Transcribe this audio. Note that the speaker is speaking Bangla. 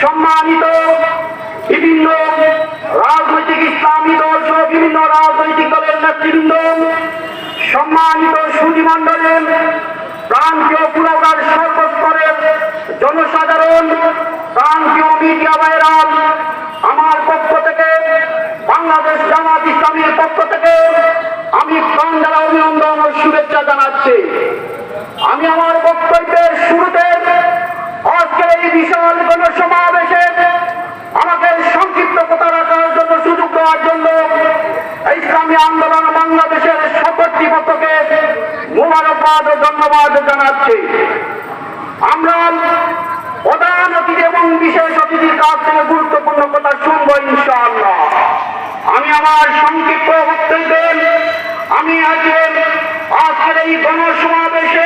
সম্মানিত বিভিন্ন রাজনৈতিক ইসলামী সহ বিভিন্ন রাজনৈতিক দলের নেতৃবৃন্দ, সম্মানিত সুধীমণ্ডলের প্রান্তীয় পুরোকার সর্বস্তরের জনসাধারণ, প্রান্তীয় মিডিয়া ভাইরাল, আমার পক্ষ থেকে, বাংলাদেশ জামাত ইসলামীর পক্ষ থেকে আমি প্রাণ দ্বারা অভিনন্দন ও শুভেচ্ছা জানাচ্ছি। আমি আমার বিশাল গণসমাবেশে আমাকে সংক্ষিপ্ত কথা রাখার জন্য সুযোগ দেওয়ার জন্য ইসলামী আন্দোলন বাংলাদেশের সকলটি পক্ষকে মোবারকবাদ ও ধন্যবাদ জানাচ্ছি। আমরা প্রধান অতিথি এবং বিশেষ অতিথির কাছ থেকে গুরুত্বপূর্ণ কথা শুনব ইনশাআল্লাহ। আমি আমার সংক্ষিপ্ত বক্তব্যে, আমি আজকে আজকের এই গণসমাবেশে